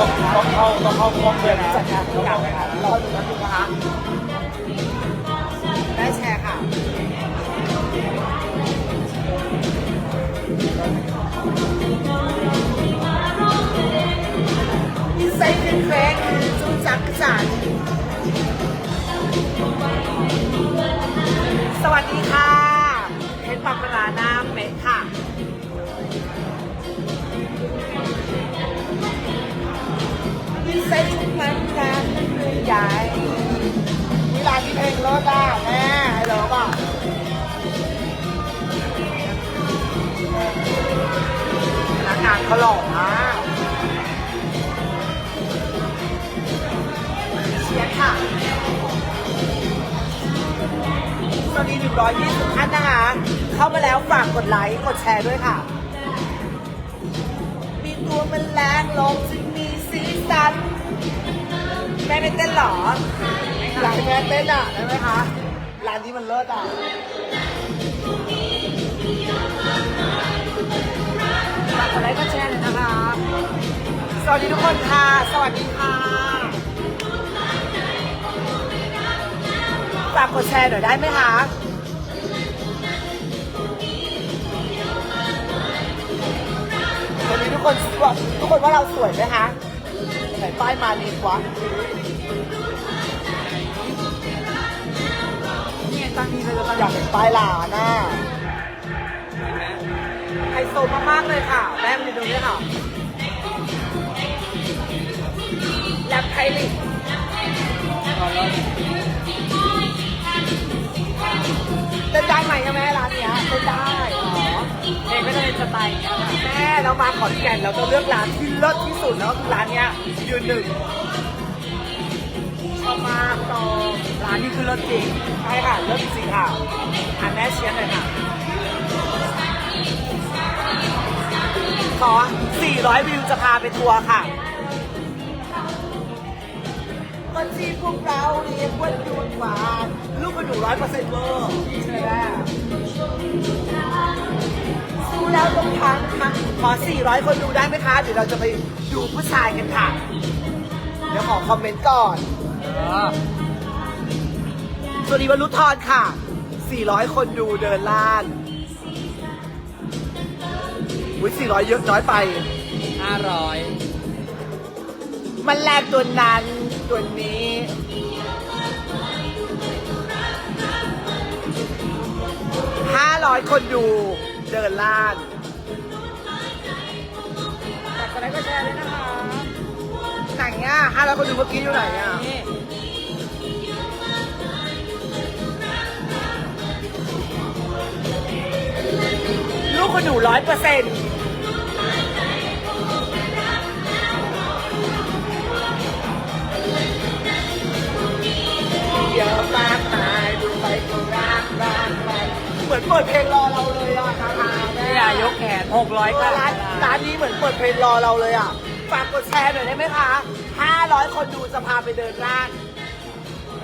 ต้องต้องเข้าต้องเข้าครบเลยนะจัดการทุกอย่างเลยค่ะรอดูนะคุณนะคะได้แชร์ค่ะอินไซต์เป็นแครกจูจักจันสวัสดีค่ะเพชรปักเวลาน้ำเป๊ะค่ะอินไซต์ทุกมันการใหญ่มีร้านที่เพลงรถอะแม่ไอ้เหรอป่ะพนักงานเขาหล่อมากเชียร์ค่ะตอนนี้120ท่านนะคะ เข้ามาแล้วฝากกดไลค์ กดแชร์ด้วยค่ะ มีตัวมันแรงลมจึงมีสีสัน ม่ไม่เต้นเหรออยากให้แม่เต้นอะได้ไหมคะร้านนี้มันเลิศอะฝากกดไลค์กดแชร์เลยนะคะ สวัสดีทุกคนค่ะ สวัสดีค่ะฝากกดแชร์หน่อยได้ไหมคะสวันนี้ทุกคนทุกคนว่าเราสวยไหมคะ ไหนป้ายมานีกว่านี่ตั้งนี้เลยจะอยากเห็นป้ายหลานน่ะไฮโซมากๆเลยค่ะแม่มาดูนี่ค่ะแลบไทลิกเต้นได้ไหมอะแม่ร้านเนี้ยเต้นได้ เองก็จะเป็นสไตล์อย่างเงี้ยค่ะแม่เรามาขอนแก่นเราต้องเลือกร้านที่เลิศที่สุดแล้วคือร้านเนี้ยยืนหนึ่งชอบมากตองร้านนี้คือรถจริงใช่ค่ะเลิศจริงค่ะอ่านแม่เชียร์หน่อยค่ะขอ 400 วิวจะพาไปทัวร์ค่ะก็ที่พวกเราเรียกว่าดวงหวานลูกกระดูร้อยเปอร์เซ็นต์เวอร์ใช่ไหม สู้แล้วต้องทันค่ะขอ400 คนดูได้ไหมคะ เดี๋ยวเราจะไปดูผู้ชายกันค่ะ เดี๋ยวขอคอมเมนต์ก่อนสวัสดีวันรุทรค่ะ 400 คนดูเดินล่านอุ้ย400 เยอะน้อยไปห้าร้อยมันแรกตัวนั้นตัวนี้500 คนดู เดินล่านฝากกดไลค์กดแชร์เลยนะคะไหนอะ500คนดูเมื่อกี้อยู่ไหนอะ นี่ลูกคนดูร้อยเปอร์เซ็นต์ เหมือนเปิดเพลงรอเราเลยอะคาคาแม่นี่อย่ายกแขนหกร้อยก็ร้านร้านนี้เหมือนเปิดเพลงรอเราเลยอะ ฝากกดแชร์หน่อยได้ไหมคะ 500 คนดูจะพาไปเดินร้าน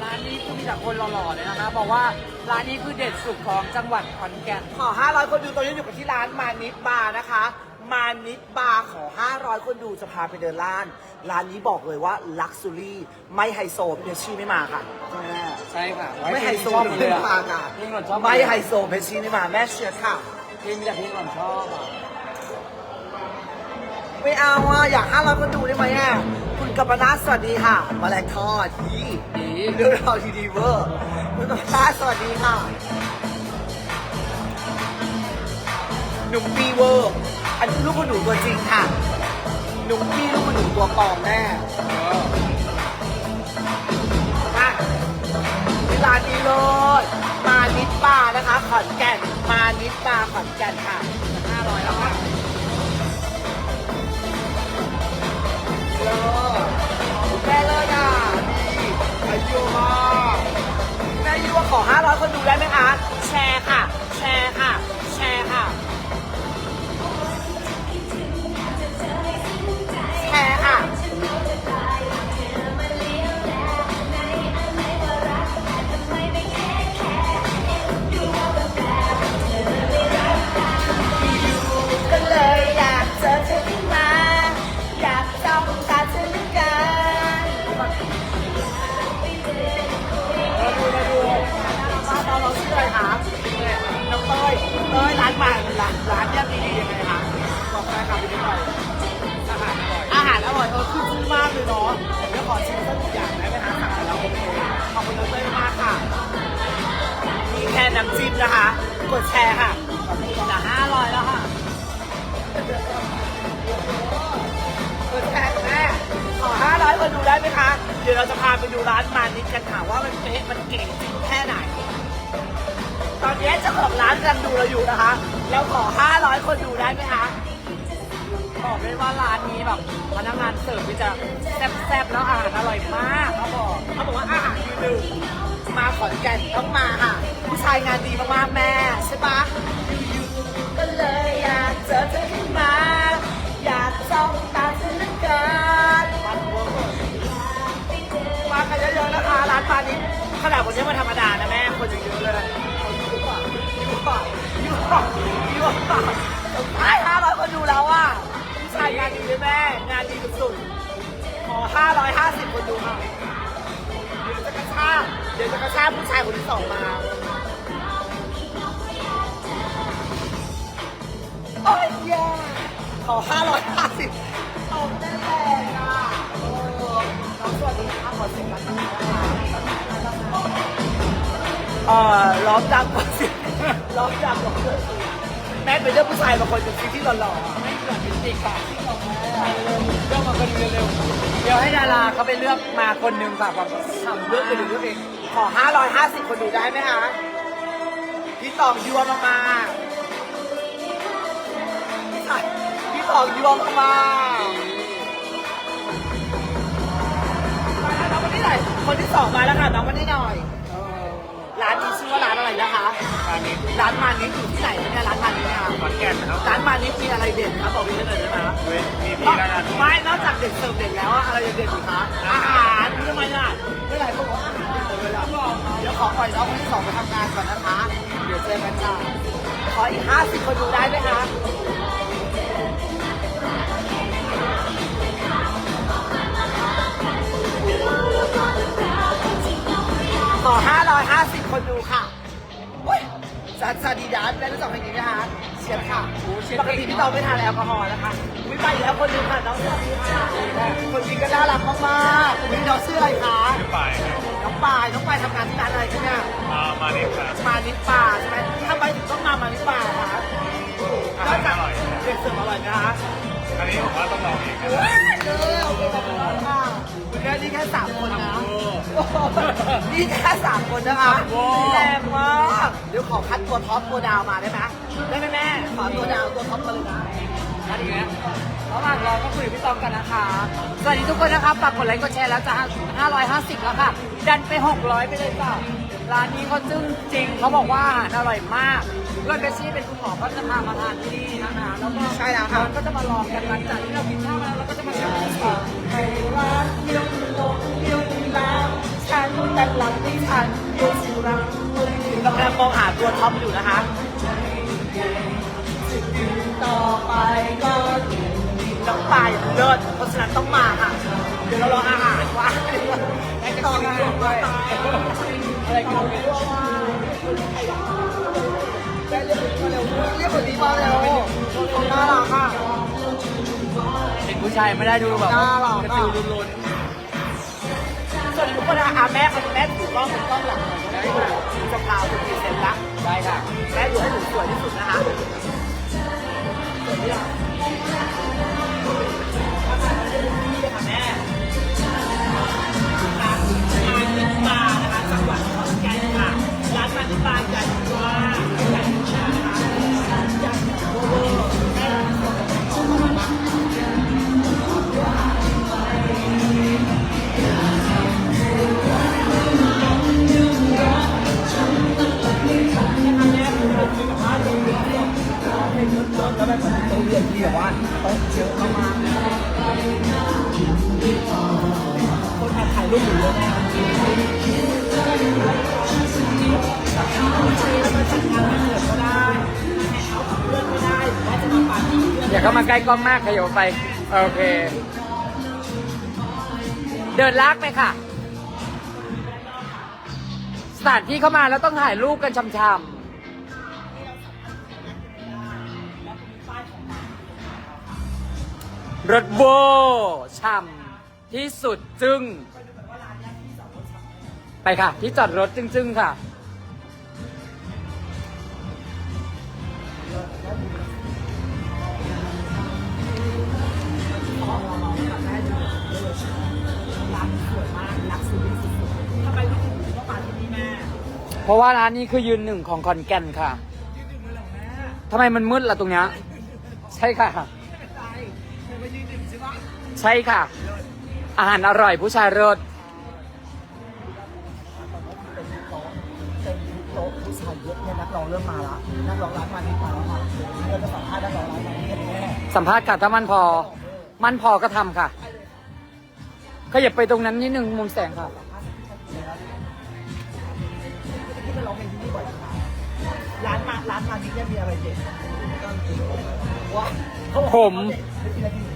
ร้านนี้คือมีแต่คนหล่อๆเลยนะคะบอกว่าร้านนี้คือเด็ดสุดของจังหวัดขอนแก่น ขอ 500 คนดูตอนนี้อยู่กับที่ร้านมานิดบาร์นะคะ มานิดบาร์ขอ 500 คนดูจะพาไปเดินร้าน ร้านนี้บอกเลยว่าลักซ์ u รี่ไม่ไฮโซเพชชี่ไม่มาค่ะ ใช่ไหมแม่ใช่ค่ะไม่ไฮโซชอบเพชเลชี่ยไม่มาอะค่ะเพลงหล่อนชอบไม่ไฮโซเพชชี่ไม่มาแม่เชียร์ค่ะเพลงมีแต่เพลงหล่อนชอบอะไม่เอาอะอยาก500คนดูได้ไหมอะคุณกัปปนาทสวัสดีค่ะแมาแรงทอดดีดีเรื่องราวทีดีเวอร์คุณกัปปนาทสวัสดีค่ะหนุ่มปีเวอร์ อันนี้ลูกคุณหนูตัวจริงค่ะ หนูพี่ลูกคุณหนูตัวปลอมแน่มาเวลานี้เลยมานิดบาร์นะคะ ขอนแก่น มานิดบาร์ขอนแก่นค่ะ500แล้วค่ะ นะคะ กดแชร์ค่ะจะห้าร้อยแล้วค่ะ กดแชร์แม่ขอห้าร้อยคนดูได้ไหมคะ เดี๋ยวเราจะพาไปดูร้านมานิดกันค่ะว่ามันเป๊ะมันเก่งจริงแค่ไหน ตอนนี้เจ้าของร้านกำลังดูเราอยู่นะคะ แล้วขอ500คนดูได้ไหมคะบอกเลยว่าร้านนี้แบบพนักงานเสิร์ฟที่จะแซ่บๆแล้วอาหารอร่อยมากเขาบอกเขาบอกว่าอาหารยืนหนึ่งมาขอนแก่นต้องมาค่ะ ชายงานดีมากๆแม่ใช่ปะอยู่ๆก็เลยอยากเจอเธอขึ้นมา อยากจ้องตาเธอเหลือเกินมากันเยอะๆนะคะร้านปานี้ขนาดวันนี้มันธรรมดานะแม่คนยังเยอะเลยยุ่กว่ายุ่กว่ายุ่กว่ายุ่กว่าไอ้ห้าร้อยคนดูแล้วอะผู้ชายงานดีเลยแม่งานดีสุดๆขอ550คนดูค่ะเดี๋ยวจะกระชากเดี๋ยวจะกระชากผู้ชายคนที่สองมา ขอ550เอาแน่แรงอะโอ้น้องสวัสดีค่ะขอเสียงกันเอ่อร้องดังกว่าเสิร้องดังกว่าเพื่อนแม่เป็นเรื่องผู้ชายบางคนเป็นสิ่งที่หล่อๆไม่เหมือนเป็นจริงค่ะที่เราแม่เลือกมาคนเร็วๆเดี๋ยวให้ดาราเขาไปเลือกมาคนหนึ่งค่ะแบบทำเลืเลืออกกเอเองงเลือกเองขอ 550 คนดูได้ไหมคะพี่ตองยัวมากๆ พี่ตองยัวมากๆมาน้องคนนี้หน่อยคนที่สองมาแล้วค่ะน้องคนนี้หน่อยร้านนี้ชื่อว่าร้านอะไรนะคะอันนี้ร้านมานิดอยู่ที่ไหนเนี่ยร้านมานิดเนี่ยขอนแก่นนะครับร้านมานิดมีอะไรเด่นครับบอกพี่หน่อยได้ไหมคะเว้ยมีพี่แล้วกันไม่นอกจากเด็กเสิร์ฟเด็กแล้วอะอะไรยังเด็กอีกคะอาหารทำไมล่ะไม่หลายคนบอกว่าอาหารเวลาเดี๋ยวขอปล่อยน้องคนที่สองไปทำงานก่อนนะคะ เดี๋ยวเจอกันจ้าขออีก50คนดูได้ไหมคะ ดูค่ะเฮ้ยซาซาดีดาสได้รู้จักเพลงนี้ไหมคะเชียร์ค่ะปกติพี่ตองไม่ทานแอลกอฮอล์นะคะวิไปแล้วคนหนึงค่ะน้องสวัสดีค่ะคนนี้ก็น่ารักมากๆวันนี้น้องชื่ออะไรคะชื่อป่ายครับน้องปายน้องปายทำงานที่ร้านอะไรคะเนี่ยอ่ามาเนี่ยครับมานิดป่าใช่ไหมทำไมถึงต้องมามานิดป่าคะอาหารอร่อยเด็กเสิร์ฟอร่อยนะคะอันนี้ผมว่าต้องลองเองครับเออโอเคขอบคุณมากค่ะคุณแค่นี่แค่สามคนนะ นี่แค่สามคนนะคะแรงมากเดี๋ยวขอคัดตัวท็อปตัวดาวมาได้ไหมได้ไหมแม่ขอตัวดาวตัวท็อปมาเลยนะอันนี้ระหว่างรอก็คุยกับพี่ตองกันนะคะ สวัสดีทุกคนนะคะฝากกดไลค์กดแชร์แล้วจะ550 แล้วค่ะ ดันไป 600 ไปเลยจ้ะร้านนี้เขาจึ้งจริงเขาบอกว่าอาหารอร่อยมากเพื่อนเบสซี่เป็นคุณหมอก็จะพามาทานที่นี่นะคะแล้วก็ใช่แล้วครับเราก็จะมาลองกันหลังจากที่เรากินข้าวมาแล้วเราก็จะมาทานต่อให้รักเดียวลงเดียวแล้วฉัน แต่หลังที่ฉันเดียวสิรักเรากำลังมองหาตัวท็อปอยู่นะคะต่อไปก็น้องปลายเลิศเพราะฉะนั้นต้องมาค่ะ เดี๋ยวเรารออาหารว่าไอ้ตองอาหารด้วยอะไรกันไม่รู้ว่าได้เรียกคนนี้มาเร็วเรียกคนนี้มาเร็วน่ารักค่ะเป็นผู้ชายไม่ได้ดูแบบน่ารักกระอ่ะตือรือร้นส่วนทุกคนนะอะแม่คนแม่ถือกล้องถือกล้องหลังหน่อยได้ค่ะจะพาวจะพรีเซนต์ละได้ค่ะแม่ดูให้หนูสวยที่สุดนะคะสวยที่สุดค่ะแม่ร้านมานิปานะคะจังหวัดขอนแก่นค่ะร้านมานิปาใหญ่ม แล้วแบบโต๊ะเรียนที่แบบว่าโต๊ะเยอะมากๆคนถ่ายรูปอยู่เยอะมากก็ได้เพื่อนไม่ได้หรือว่าจะมาปั่นอย่าเข้ามาใกล้กล้องมากขยับไป โอเค เดินลากไปค่ะ สถานที่เข้ามาแล้วต้องถ่ายรูปกันช่ำๆ รถโบช่ำที่สุดจึง ไปค่ะ ที่จอดรถจึงๆค่ะทำไมถึงต้องมาที่นี่แม่เพราะว่าร้านนี้คือยืนหนึ่งของคอนแก่นค่ะยืนหนึ่งเลยเหรอแม่ทำไมมันมืดล่ะตรงเนี้ยใช่ค่ะ ใช่ค่ะ อาหารอร่อยผู้ชายเลิศเป็นโต๊ะผู้ชายเยอะเนี่ยนักร้องเริ่มมาละนักร้องร้านมานี่มาแล้วค่ะเราจะสัมภาษณ์นักร้องร้านมานี่กันแม่สัมภาษณ์ค่ะถ้ามันพอ มันพอก็ทำค่ะ ขยับไปตรงนั้นนิดนึงมุมแสงค่ะ ที่ไปร้องเพลงที่นี่บ่อยไหมร้านมาร้านมานี่เนี่ยมีอะไรเด็ดว้าเขาบอกผมไม่กี่นาทีเดี๋ยวขึ้นไปหาพี่เลี้ยงกันเลยเจอฟังกันเลยเดิน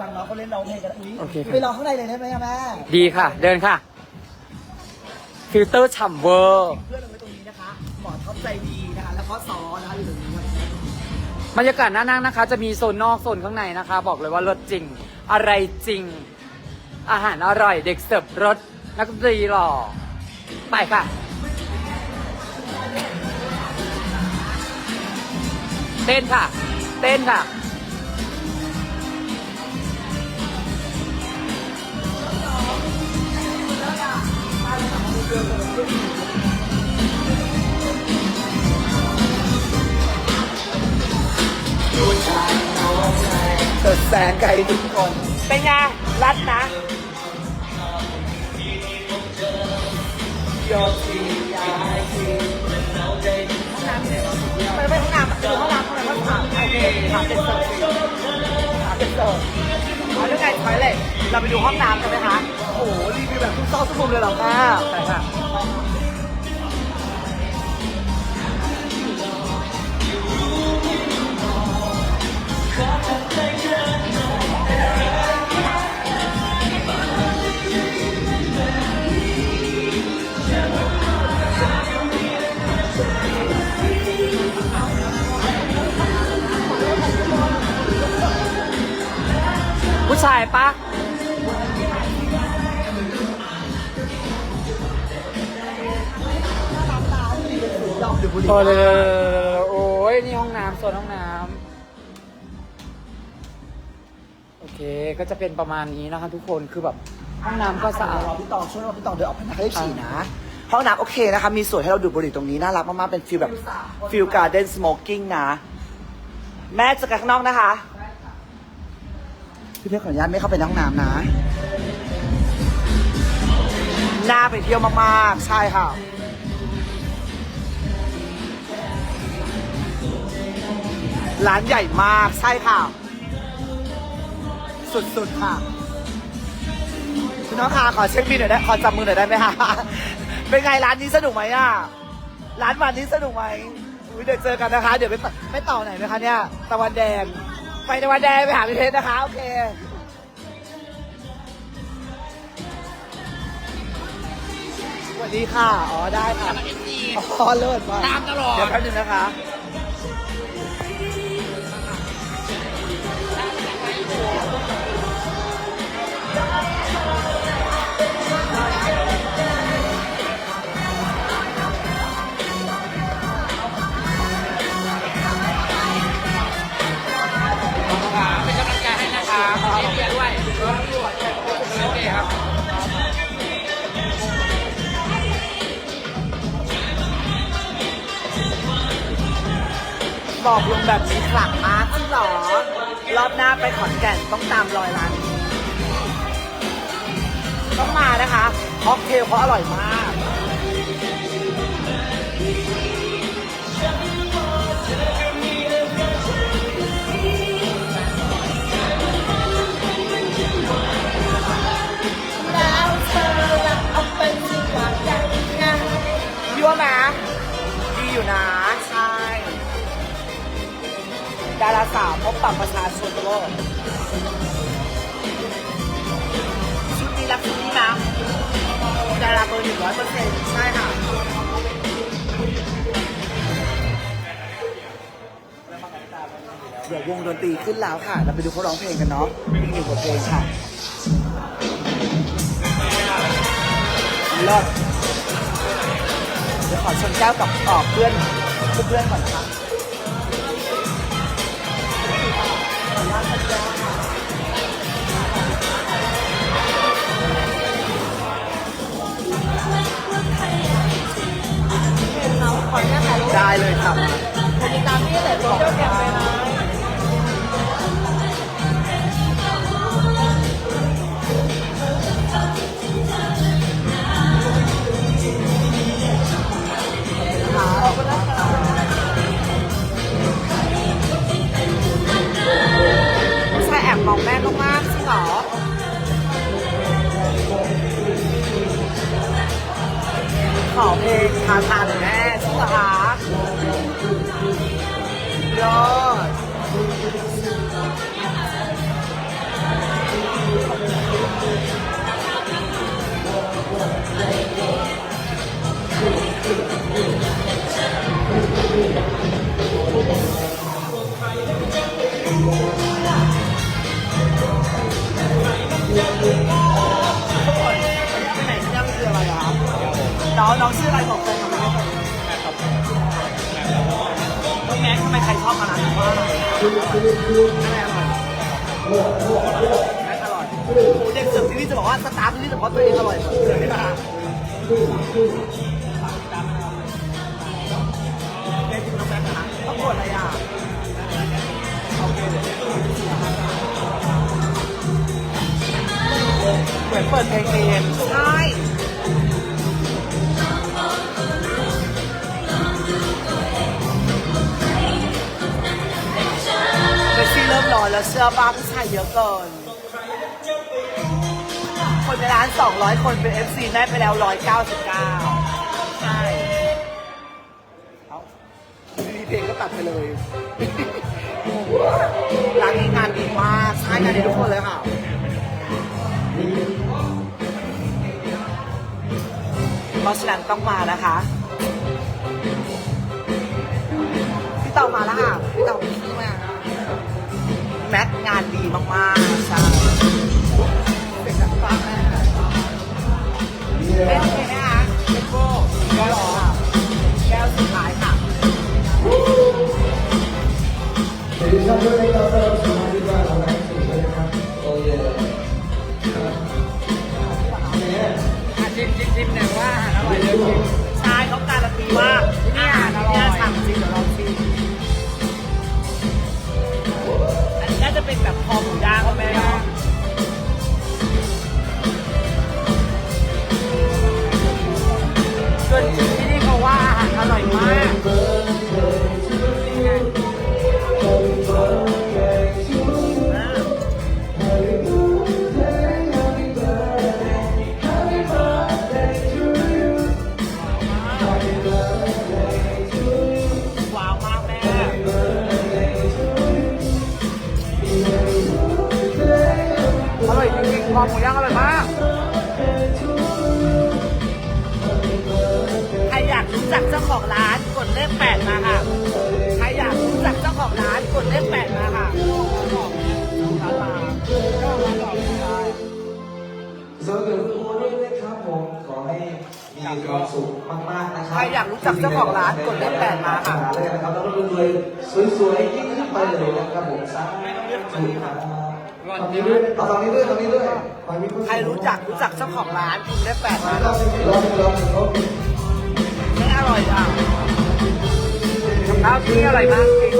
ฟังน้องเขาเล่นร้องเพลงกันอุ้ยโอเคครับ ไปร้องข้างในเลยได้ไหมอะแม่ดีค่ะ เดินค่ะ ฟิลเตอร์ฉ่ำเวอร์ เพื่อนเราไว้ตรงนี้นะคะหมอท็อปใจดีนะคะ แล้วก็ซอนะคะอยู่ตรงนี้ครับบรรยากาศน่านั่งนะคะ จะมีโซนนอกโซนข้างในนะคะ บอกเลยว่าเลิศจริง อะไรจริง อาหารอร่อยเด็กเสิร์ฟรสนักดนตรีหล่อ ไปค่ะ เต้นค่ะ เต้นค่ะ เกิดแสงไกลทุกคน เป็นไง รัดนะห้องน้ำที่ไหนวะไม่ไม่ห้องน้ำคือห้องน้ำทำไมว่าถามโอเคถามเป็นเซอร์ฟถามเป็นเซอร์เอาเรื่องไงถอยเลย เราไปดูห้องน้ำกันไหมคะ หรีวิวแบบทุกซอกทุกมุมเลยเหรอคะใช่ค่ะผู้ชายปะ ดอกดูบุหรี่โอ้เลยโอ้ยนี่ห้องน้ำโซนห้องน้ำโอเคก็จะเป็นประมาณนี้นะคะทุกคนคือแบบห้องน้ำก็สะอาดรอพี่ตองช่วยเราพี่ตองเดินออกไปนะให้ฉี่นะ ห้องน้ำโอเคนะคะ มีส่วนให้เราดูดบุหรี่ตรงนี้ น่ารักมากๆ เป็นฟิลแบบฟิลการ์เด้นสโมกกิ้งนะ แม่เจะกันข้างนอกนะคะ พี่เพชรขออนุญาตไม่เข้าไปในห้องน้ำนะน่าไปเที่ยวมากๆ ใช่ค่ะ ร้านใหญ่มาก ใช่ค่ะ สุดๆค่ะ คุณน้องคะขอเช็คบินหน่อยได้ ขอจับมือหน่อยได้ไหมคะเป็นไงร้านนี้สนุกไหมอะ ร้านวันนี้สนุกไหมอุ๊ยเดี๋ยวเจอกันนะคะ เดี๋ยวไปต่อไปต่อไหนไหมคะเนี่ย ตะวันแดง ไปตะวันแดงไปหาพี่เพชรนะคะ โอเคสวัสดีค่ะ อ๋อได้ค่ะ อ๋อเลิศมากตามตลอด เดี๋ยวแป๊บนึงนะคะ บอกลุงแบบนี้ขลังมากจริงเหรอ รอบหน้าไปขอนแก่นต้องตามรอยร้านนี้ต้องมานะคะค็อกเทลเขาอร่อยมากแล้วเธอเอาเป็นสิ่งแบบอย่างไงพี่ว่าไหมดีอยู่นะ ดาราสาวพบปะประชาชนโลกชุดนี้รักชุดนี้นะดาราเบอร์หนึ่งร้อยเปอร์เซ็นต์ใช่ค่ะเดี๋ยววงดนตรีขึ้นแล้วค่ะ เราไปดูเขาร้องเพลงกันเนาะอีกหนึ่งบทเพลงค่ะเลิศเดี๋ยวขอชนแก้วกับออกเพื่อนเพื่อนก่อนนะคะ ได้เลยค่ะคนติดตามพี่แต่ตัวเจ้าแก่เลยนะผู้ชายแอบมองแม่มากๆจริงเหรอขอเพลงทาทานหน่อยแม่ ยอ เด็กเสิร์ฟที่นี่จะบอกว่าสตาร์ทที่นี่แต่เพราตัวเองอร่อยหมดเลยนี่นะเด็กกินน้องแม็กนะต้องกดอะไรอะโอเดี๋ยวเหมือนเปิดเพลงเองใช่ แล้วเสื้อบ้าผู้ชายเยอะเกิน คนในร้าน 200 คนเป็น FC ได้ไปแล้ว 199 ใช่ เอามีเพลงก็ตัดไปเลย ร้านนี้งานดีมากใช่งานดีทุกคนเลยค่ะเพราะฉะนั้นต้องมานะคะ พี่เต่ามาแล้วค่ะ พี่เต่าพี่ขึ้นมา แมทงานดีมากๆใช่เป็นกับฟ้าแม่เล่นโอเคไหมคะเล่นโก้แก้วค่ะแก้วสุดท้ายค่ะ คอหมูย่างอร่อยมาก ใครอยากรู้จักเจ้าของร้านกดเลขแปดมาค่ะ ใครอยากรู้จักเจ้าของร้านกดเลขแปดมาค่ะร้านมาสวัสดีทุกคนด้วยนะครับผม ขอให้มีความสุขมากๆนะครัใครอยากรู้จักเจ้าของร้านกดเลขแปดมาค่ะเลยนะครับแล้วก็รวยๆสวยๆยิ่งขึ้นไปเลยนะครับผมสาธุครับตร งนี้ด้วยเอาตรงนี้ด้วยตรงนี้ด้วยขอให้มีวามสุขใครรู้จักรู้จักเจ้าของร้านกดเลขแปดมามาลองหนึ่งลองหนึ่งลองหนึ่งโอเคไม่อร่อยอะข้าวที่อร่อยมากจริง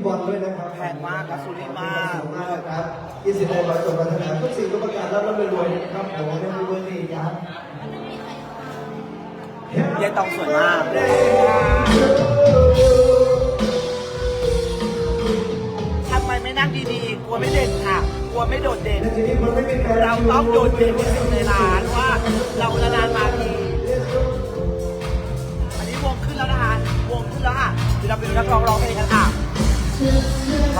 พี่บอลด้วยนะครับแพงมากนะสุริมากมากนะครับยี่สิบโลร้อยจบพัฒนาทุกสิ่งทุกประการแล้วรวยๆนะครับผมให้รวยๆนี่ครับยายตองสวยมากทำไมไม่นั่งดีๆ กลัวไม่เด่นค่ะ กลัวตัวไม่โดดเด่น เราต้องโดดเด่นที่สุดในร้านว่าเรานานๆมาทีอันนี้วงขึ้นแล้วนะคะวงขึ้นแล้วค่ะเดี๋ยวเราไปดูนักร้องร้องเพลงกันค่ะ ข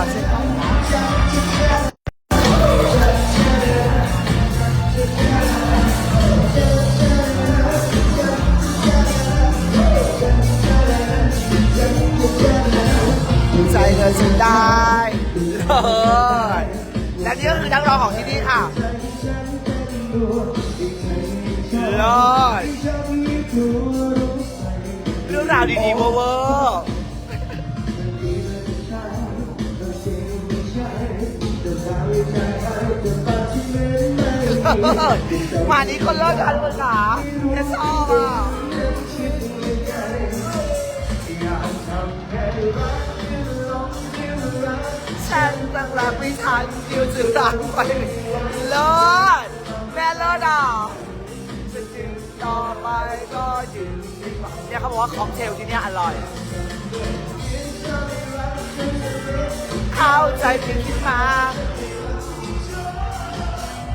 อเชิญคใจเธอฉันได้เออและนี่ก็คือนักร้องของที่นี่ค่ะเลิศเรื่องราวดีๆเวอร์ มานี้คนเลิศกันเลยค่ะแค่ชอบอะฉันตั้งรักไม่ทันดิวจึงรักไปเลิศแม่เลิศอะจะยืนต่อไปก็ยืนเนี่ยเขาบอกว่าค็อกเทลที่เนี่ยอร่อยเข้าใจผิดคิดมา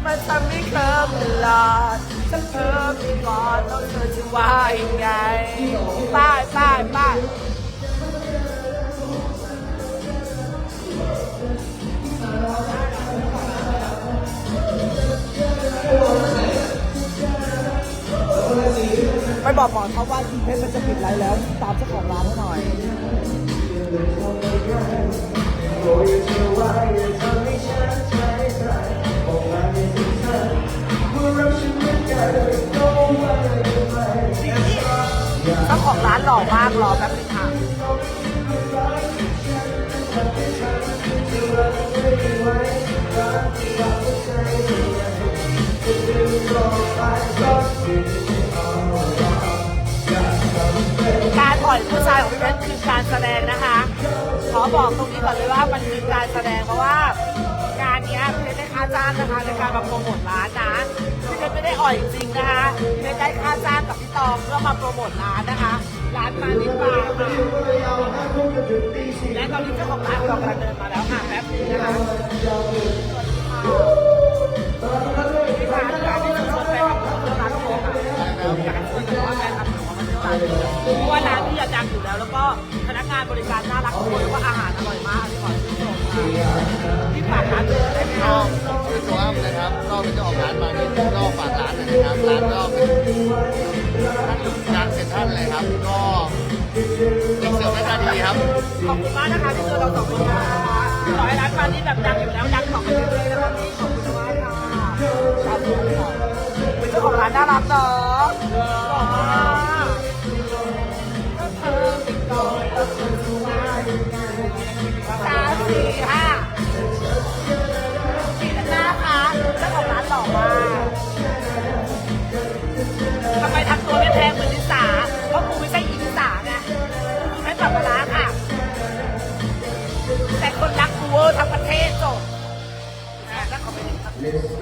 มันทำให้เคิมตลอดฉันเพิ่มไปก่อนต้องเธอจะว่ายังไงป้ายป้ายป้ายไปบอกหมอเขาว่าทีเพชรมันจะปิดไลฟ์แล้ว ตามเจ้าของร้านให้หน่อยเจ้าของร้านหล่อมากรอแป๊บนึงค่ะการปล่อยผู้ชายของพี่เพชรคือการแสดงนะคะ ขอบอกตรงนี้ก่อนเลยว่ามันคือการแสดงเพราะว่า จ้างนะคะในการมาโปรโมทร้านนะพี่เพชรไม่ได้อ่อยจริงนะคะพี่เพชรได้ค่าจ้างกับพี่ตองเพื่อมาโปรโมทร้านนะคะ ร้านมานิปาค่ะและตอนนี้เจ้าของร้านกำลังเดินมาแล้วค่ะแป๊บนึงนะคะพี่พานการที่จะชวนแฟนคลับเข้ามาร้านโค้งค่ะอยากให้คุยกันว่าแฟนคลับของมัน เพราะว่าร้านที่ดังอยู่แล้ว แล้วก็พนักงานบริการน่ารักทุกคนแล้วก็อาหารอร่อยมากที่ขอชื่นชมค่ะที่ฝากร้านเจอได้ไหมคะคือตัวอ้ำนะครับก็เป็นเจ้าของร้านมานี่ก็ฝากร้านหนอยนะครับร้านก็เป็นท่านร้านเซ็นทรัลเลยครับ ก็เด็กเสิร์ฟหน้าตาดีครับ ขอบคุณมากนะคะที่เจอเราสองคนนะคะขอให้ร้านปานี้แบบดังอยู่แล้วดังต่อไปเรื่อยๆนะคะพี่ขอบคุณมากค่ะขอบคุณค่ะเป็นเจ้าของร้านน่ารักเนาะ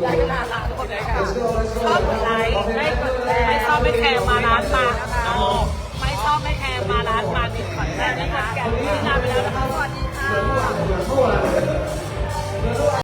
ชอบกดไลค์ไม่กดแชร์ไม่ชอบไม่แคร์มาร้านมาโนไม่ชอบไม่แคร์มาร้านมาดิขอนแก่นนะคะวันนี้ลาไปแล้วนะคะสวัสดีค่ะ